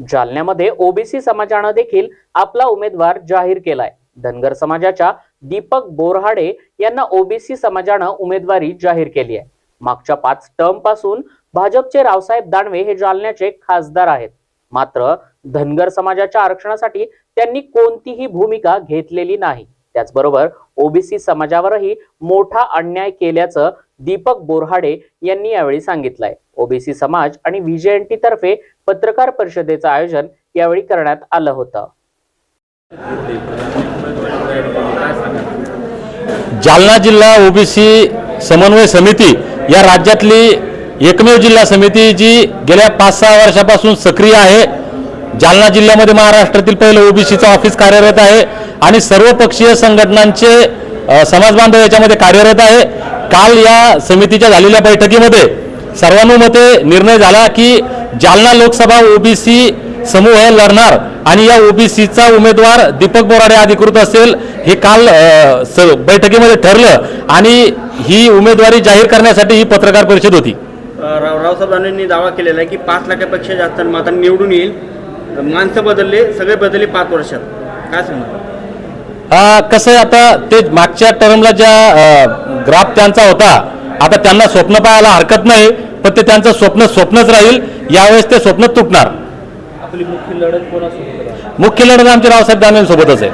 जालन्यामध्ये OBC समाजानं देखील आपला उमेदवार जाहीर केलाय. धनगर समाजाच्या दीपक बोरहाडे यांना ओबीसी समाजानं उमेदवारी जाहीर केली आहे. मागच्या पाच टर्मपासून भाजपचे रावसाहेब दानवे हे जालन्याचे खासदार आहेत. मात्र धनगर समाजाच्या आरक्षणासाठी त्यांनी कोणतीही भूमिका घेतलेली नाही. त्याचबरोबर ओबीसी समाजावरही मोठा अन्याय केल्याचं दीपक बोरहाडे यांनी यावेळी सांगितलंय. ओबीसी समाज आणि व्हीजेएनटी तर्फे पत्रकार परिषदेचं आयोजन यावेळी करण्यात आलं होतं. जालना जिल्हा ओबीसी समन्वय समिती या राज्यातली एकमेव जिल्हा समिती जी गेल्या पाच सहा वर्षापासून सक्रिय आहे. जालना जिल्ह्यामध्ये महाराष्ट्रातील पहिलं ओबीसीचं ऑफिस कार्यरत आहे. आणि सर्वपक्षीय संघटनांचे समाज बांधव याच्यामध्ये कार्यरत आहे. काल या समितीच्या झालेल्या बैठकीमध्ये सर्वानुमते निर्णय झाला की जालना लोकसभा ओबीसी समूह लढणार आणि या ओबीसीचा उमेदवार दीपक बोराडे अधिकृत असेल हे काल स- बैठकीमध्ये ठरलं आणि ही उमेदवारी जाहीर करण्यासाठी ही पत्रकार परिषद होती. राव रावसाहेब दानवेंनी दावा केलेला आहे की पाच लाखापेक्षा जास्त मतांनी निवडून येईल. माणसं बदलले सगळे बदलले पाच वर्षात. काय सांगणार? कसं आहे आता ते मागच्या टर्मला ज्या ग्राफ त्यांचा होता आता त्यांना स्वप्न पाहायला हरकत नाही पण ते त्यांचं स्वप्न स्वप्नच राहील यावेळेस ते स्वप्न तुटणार. आपली मुख्य लढत कोणासोबत मुख्य लढत आमच्या रावसाहेब दानवेंसोबतच आहे.